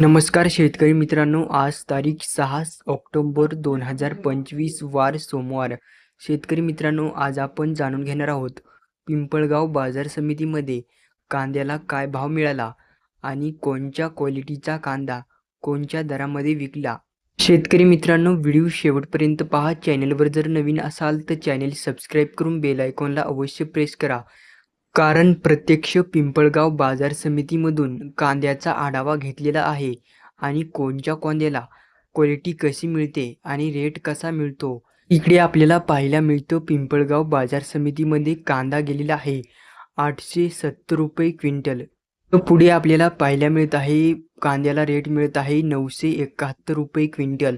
नमस्कार शेतकरी मित्रांनो आज तारीख सहा ऑक्टोबर दोन हजार पंचवीस वार सोमवार. शेतकरी मित्रांनो आज आपण जाणून घेणार आहोत पिंपळगाव बाजार समितीमध्ये कांद्याला काय भाव मिळाला आणि कोणत्या क्वालिटीचा कांदा कोणत्या दरामध्ये विकला? शेतकरी मित्रांनो व्हिडिओ शेवटपर्यंत पहा. चॅनलवर जर नवीन असाल तर चॅनेल सबस्क्राईब करून बेल आयकॉनला अवश्य प्रेस करा. कारण प्रत्यक्ष पिंपळगाव बाजार समितीमधून कांद्याचा आढावा घेतलेला आहे आणि कोणत्या कांद्याला क्वालिटी कशी मिळते आणि रेट कसा मिळतो? इकडे आपल्याला पाहायला मिळतो पिंपळगाव बाजार समितीमध्ये कांदा गेलेला आहे आठशे सत्तर रुपये क्विंटल. पुढे आपल्याला पाहायला मिळत आहे कांद्याला रेट मिळत आहे नऊशे एकाहत्तर रुपये क्विंटल.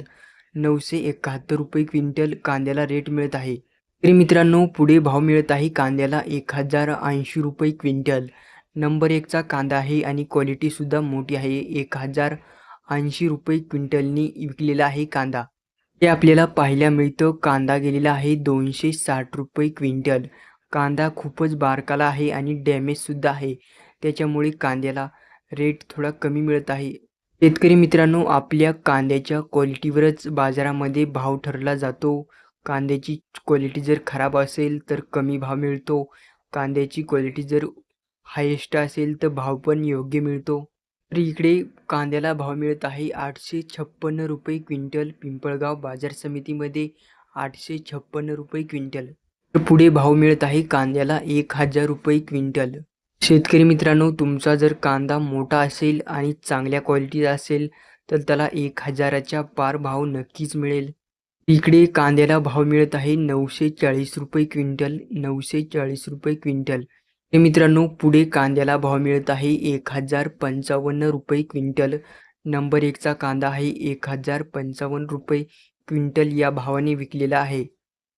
नऊशे एकाहत्तर रुपये क्विंटल कांद्याला रेट मिळत आहे. तरी मित्रांनो पुढे भाव मिळत आहे कांद्याला एक हजार ऐंशी रुपये क्विंटल. नंबर एकचा कांदा आहे आणि क्वालिटीसुद्धा मोठी आहे. एक हजार ऐंशी रुपये क्विंटलनी विकलेला आहे कांदा. हे आपल्याला पाहायला मिळतं. कांदा गेलेला आहे दोनशे साठ रुपये क्विंटल. कांदा खूपच बारकाला आहे आणि डॅमेजसुद्धा आहे. त्याच्यामुळे कांद्याला रेट थोडा कमी मिळत आहे. शेतकरी मित्रांनो आपल्या कांद्याच्या क्वालिटीवरच बाजारामध्ये भाव ठरला जातो. कांद्याची क्वालिटी जर खराब असेल तर कमी भाव मिळतो. कांद्याची क्वालिटी जर हायेस्ट असेल तर भाव पण योग्य मिळतो. तर इकडे कांद्याला भाव मिळत आहे आठशे छप्पन्न रुपये क्विंटल पिंपळगाव बाजार समितीमध्ये आठशे छप्पन्न रुपये क्विंटल. तर पुढे भाव मिळत आहे कांद्याला एक हजार रुपये क्विंटल. शेतकरी मित्रांनो तुमचा जर कांदा मोठा असेल आणि चांगल्या क्वालिटीचा असेल तर त्याला एक हजाराच्या पार भाव नक्कीच मिळेल. इकडे कांद्याला भाव मिळत आहे नऊशे चाळीस रुपये क्विंटल नऊशे चाळीस रुपये क्विंटल. हे मित्रांनो पुढे कांद्याला भाव मिळत आहे एक हजार पंचावन्न रुपये क्विंटल. नंबर एकचा कांदा आहे एक हजार पंचावन्न रुपये क्विंटल या भावाने विकलेला आहे.